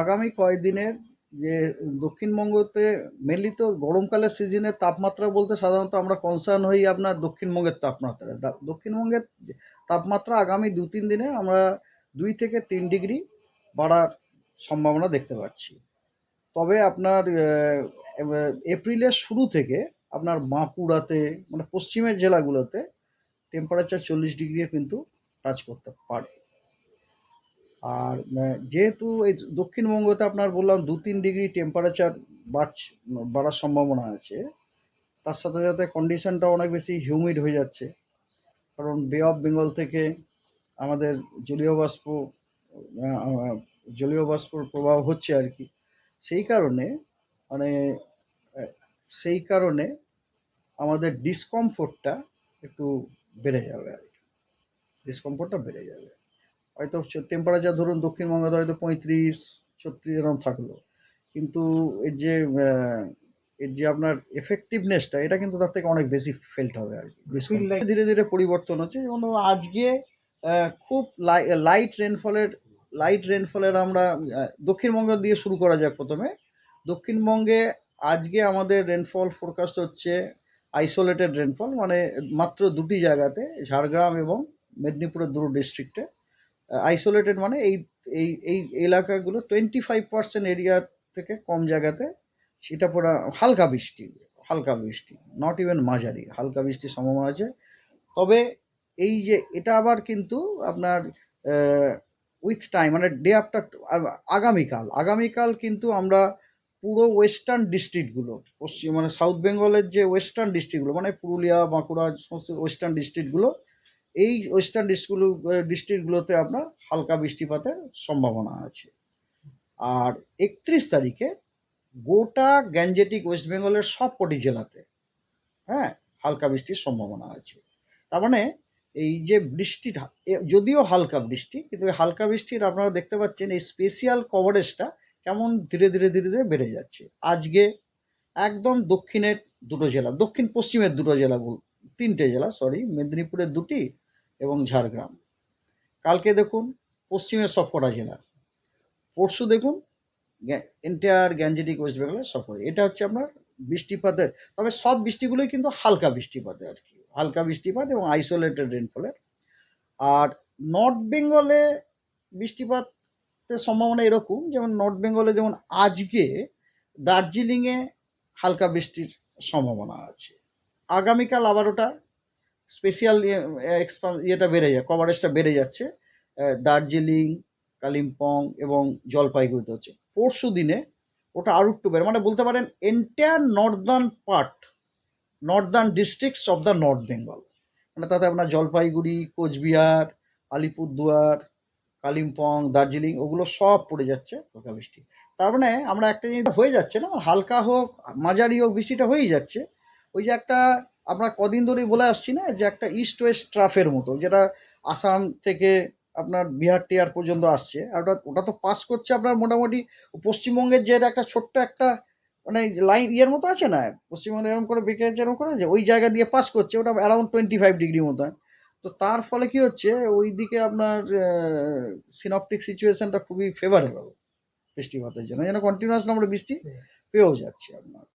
আগামী কয়েকদিনের যে দক্ষিণবঙ্গতে মেনলি তো গরমকালের সিজনে তাপমাত্রা বলতে সাধারণত আমরা কনসার্ন হই আপনার দক্ষিণবঙ্গের তাপমাত্রা। দক্ষিণবঙ্গের তাপমাত্রা আগামী দু তিন দিনে আমরা দুই থেকে তিন ডিগ্রি বাড়ার সম্ভাবনা দেখতে পাচ্ছি। তবে আপনার এপ্রিলের শুরু থেকে আপনার বাঁকুড়াতে মানে পশ্চিমের জেলাগুলোতে টেম্পারেচার চল্লিশ ডিগ্রি কিন্তু টাচ করতে পারে। আর যেহেতু এই দক্ষিণবঙ্গতে আপনার বললাম দু তিন ডিগ্রি টেম্পারেচার বাড়ছে, বাড়ার সম্ভাবনা আছে, তার সাথে সাথে কন্ডিশনটা অনেক বেশি হিউমিড হয়ে যাচ্ছে। কারণ বে অফ বেঙ্গল থেকে আমাদের জলীয় বাষ্প জলীয় বাষ্পর প্রবাহ হচ্ছে আর কি। সেই কারণে মানে সেই কারণে আমাদের ডিসকমফোর্টটা একটু বেড়ে যাবে আর কি। ডিসকমফোর্টটা বেড়ে যাবে। হয়তো টেম্পারেচার ধরুন দক্ষিণবঙ্গে হয়তো পঁয়ত্রিশ ছত্রিশ এরকম থাকল। কিন্তু এর যে এর যে আপনার এফেক্টিভনেসটা এটা কিন্তু তার থেকে অনেক বেশি ফেল্ট হবে আর কি। ধীরে ধীরে পরিবর্তন হচ্ছে। যেমন আজকে খুব লাইট রেনফলের লাইট রেনফলের আমরা দক্ষিণবঙ্গ দিয়ে শুরু করা যাক প্রথমে। দক্ষিণবঙ্গে আজকে আমাদের রেনফল ফোরকাস্ট হচ্ছে আইসোলেটেড রেনফল মানে মাত্র দুটি জায়গাতে ঝাড়গ্রাম এবং মেদিনীপুরের দুটো ডিস্ট্রিক্টে আইসোলেটেড মানে এই এই এই এলাকাগুলো টোয়েন্টি ফাইভ পার্সেন্ট এরিয়া থেকে কম জায়গাতে সেটা পুরো হালকা বৃষ্টি হালকা বৃষ্টি নট ইভেন মাঝারি, হালকা বৃষ্টির সম্ভাবনা আছে। তবে এই যে এটা আবার কিন্তু আপনার উইথ টাইম মানে ডে আফটার আগামীকাল আগামীকাল কিন্তু আমরা পুরো ওয়েস্টার্ন ডিস্ট্রিক্টগুলো পশ্চিম মানে সাউথ বেঙ্গলের যে ওয়েস্টার্ন ডিস্ট্রিক্টগুলো মানে পুরুলিয়া, বাঁকুড়া, সমস্ত ওয়েস্টার্ন ডিস্ট্রিক্টগুলো এই ওয়েস্টার্ন ডিস্ট্রিক্টগুলো ডিস্ট্রিক্টগুলোতে আপনার হালকা বৃষ্টিপাতের সম্ভাবনা আছে। আর একত্রিশ তারিখে গোটা গ্যাঞ্জেটিক ওয়েস্ট বেঙ্গলের সব কটি জেলাতে হ্যাঁ হালকা বৃষ্টির সম্ভাবনা আছে। তার মানে এই যে বৃষ্টিটা যদিও হালকা বৃষ্টি, কিন্তু হালকা বৃষ্টির আপনারা দেখতে পাচ্ছেন এই স্পেশিয়াল কভারেজটা কেমন ধীরে ধীরে ধীরে ধীরে বেড়ে যাচ্ছে। আজকে একদম দক্ষিণের দুটো জেলা দক্ষিণ পশ্চিমের দুটো জেলা বল, তিনটে জেলা সরি মেদিনীপুরের দুটি এবং ঝাড়গ্রাম। কালকে দেখুন পশ্চিমের সবকটা জেলা। পরশু দেখুন এন্টায়ার গ্যাঞ্জেটিক ওয়েস্ট বেঙ্গলের সফর এটা হচ্ছে আপনার বৃষ্টিপাতের, তবে সব বৃষ্টিগুলোই কিন্তু হালকা বৃষ্টিপাতে আর কি। হালকা বৃষ্টিপাত এবং আইসোলেটেড রেনফলের আর নর্থ বেঙ্গলে বৃষ্টিপাতের সম্ভাবনা এরকম, যেমন নর্থ বেঙ্গলে যেমন আজকে দার্জিলিংয়ে হালকা বৃষ্টির সম্ভাবনা আছে। আগামীকাল আবার ওটা স্পেশাল ইয়েটা বেড়ে যায় কভারেজটা বেড়ে যাচ্ছে দার্জিলিং, কালিম্পং এবং জলপাইগুড়িতে হচ্ছে। পরশু দিনে ওটা আরও একটু বেড়ে মানে বলতে পারেন entire northern part northern districts of the north Bengal মানে তাতে আপনার জলপাইগুড়ি, কোচবিহার, আলিপুরদুয়ার, কালিম্পং, দার্জিলিং, ওগুলো সব পড়ে যাচ্ছে হালকা বৃষ্টি। তার মানে আমরা একটা জিনিস হয়ে যাচ্ছে না, হালকা হোক, মাঝারি হোক, বৃষ্টিটা হয়েই যাচ্ছে। ওই যে একটা আমরা কদিন ধরেই বলে আসছি না যে একটা ইস্ট ওয়েস্ট ট্রাফের মতো যেটা আসাম থেকে আপনার বিহার টিহার পর্যন্ত আসছে। আর ওটা ওটা তো পাস করছে আপনার মোটামুটি পশ্চিমবঙ্গের যে একটা ছোট্ট একটা মানে লাইন ইয়ের মতো আছে না? পশ্চিমবঙ্গে এরকম করে বেঁকে আছে এরকম করে যে ওই জায়গা দিয়ে পাস করছে ওটা অ্যারাউন্ড টোয়েন্টি ফাইভ ডিগ্রি মতো। তো তার ফলে কি হচ্ছে ওই দিকে আপনার সিনপটিক সিচুয়েশনটা খুবই ফেভারেবল বৃষ্টিপাতের জন্য। যেন কন্টিনিউয়াস আমরা বৃষ্টি পেয়েও যাচ্ছি আপনার।